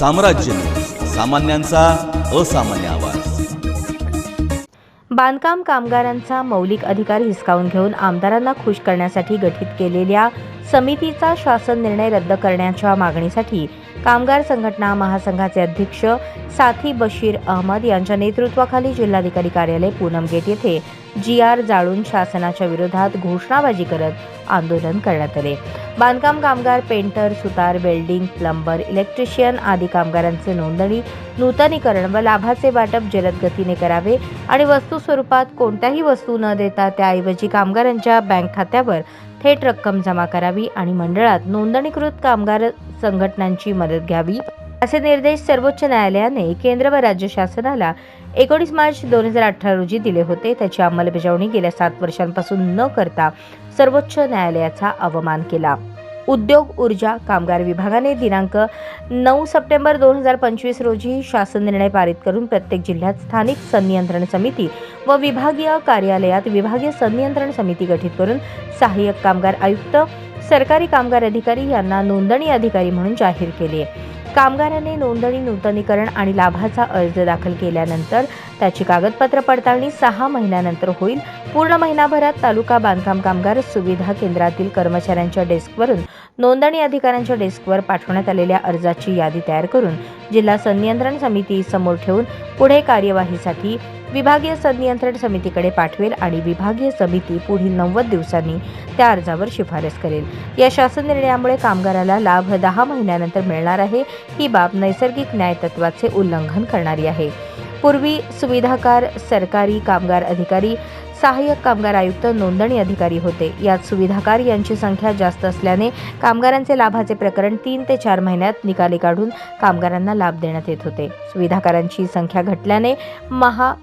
साम्राज्य. सामान्यांचा असामान्य आवाज. बांधकाम कामगारांचा मौलिक अधिकार हिसकावून घेऊन आमदारांना खुश करण्यासाठी गठीत केलेल्या समितीचा शासन निर्णय रद्द करण्याच्या मागणीसाठी कामगार संघटना महासंघाचे अध्यक्ष साथी बशीर अहमद यांच्या नेतृत्वाखाली जिल्हाधिकारी कार्यालय पूनम गेट येथे जी आर जाळून शासनाच्या विरोधात घोषणाबाजी करत आंदोलन करण्यात आले. बांधकाम कामगार पेंटर सुतार वेल्डिंग प्लंबर इलेक्ट्रिशियन आदी कामगारांचे नोंदणी नूतनीकरण व लाभाचे वाटप जलद गतीने करावे आणि वस्तू स्वरूपात कोणत्याही वस्तू न देता त्याऐवजी कामगारांच्या बँक खात्यावर थेट रक्कम जमा करावी आणि मंडळात नोंदणीकृत कामगार संघटनांची मदत घ्यावी असे निर्देश सर्वोच्च न्यायालयाने केंद्र व राज्य शासनाला एकोणीस मार्च दोन हजार अठरा रोजी दिले होते. त्याची अंमलबजावणी गेल्या सात वर्षांपासून न करता सर्वोच्च न्यायालयाचा अवमान केला. उद्योग ऊर्जा कामगार विभागाने दिनांक नऊ सप्टेंबर दोन हजार पंचवीस रोजी शासन निर्णय पारित करून प्रत्येक जिल्ह्यात स्थानिक संनियंत्रण समिती व विभागीय कार्यालयात विभागीय संनियंत्रण समिती गठीत करून सहाय्यक कामगार आयुक्त सरकारी कामगार अधिकारी यांना नोंदणी अधिकारी म्हणून जाहीर केले कामगाराने नोंदणी नूतनीकरण आणि लाभाचा अर्ज दाखल केल्यानंतर त्याची कागदपत्र पडताळणी सहा महिन्यानंतर होईल. पूर्ण महिनाभरात तालुका बांधकाम कामगार सुविधा केंद्रातील कर्मचाऱ्यांच्या डेस्कवरून नोंदणी अधिकाऱ्यांच्या डेस्कवर पाठवण्यात आलेल्या अर्जाची यादी तयार करून जिल्हा संनियंत्रण समिती समोर ठेवून पुढे कार्यवाहीसाठी विभागीय संनियंत्रण समितीकडे पाठवेल आणि विभागीय समिती पुढील नव्वद दिवसांनी त्या अर्जावर शिफारस करेल. या शासन निर्णयामुळे कामगाराला लाभ दहा महिन्यानंतर मिळणार आहे. ही बाब नैसर्गिक न्याय तत्वाचे उल्लंघन करणारी आहे. पूर्वी सुविधाकार सरकारी कामगार अधिकारी सहाय्यक कामगार आयुक्त नोंदणी अधिकारी होते. यात सुविधाकार यांची संख्या जास्त असल्याने कामगारांचे लाभाचे प्रकरण तीन ते चार महिन्यात निकाली काढून कामगारांना लाभ देण्यात येत होते. सुविधाकारांची संख्या घटल्याने महा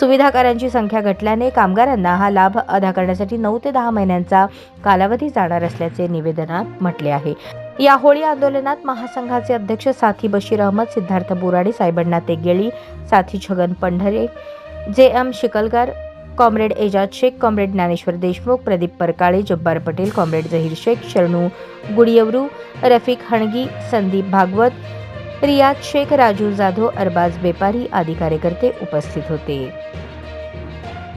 सुविधाकारांची संख्या घटल्याने कामगारांना हा लाभ अदा करण्यासाठी नऊ ते दहा महिन्यांचा कालावधी जाणार असल्याचे निवेदनात म्हटले आहे. या होळी आंदोलनात महासंघाचे अध्यक्ष साथी बशीर अहमद सिद्धार्थ बोराडे सायबण्णा तेगेळी साथी Chhagan Pandhare J M Shikalgar comrade Ejaz Shaikh comrade Dnyaneshwar Deshmukh Pradeep Parkale Jabbar Patel comrade Zaheer Shaikh Sharanu Gudiyavaru Rafiq Hangi Sandeep Bhagwat Riyaz Shaikh Raju Jadhav Arbaaz बेपारी आदी कार्यकर्ते उपस्थित होते.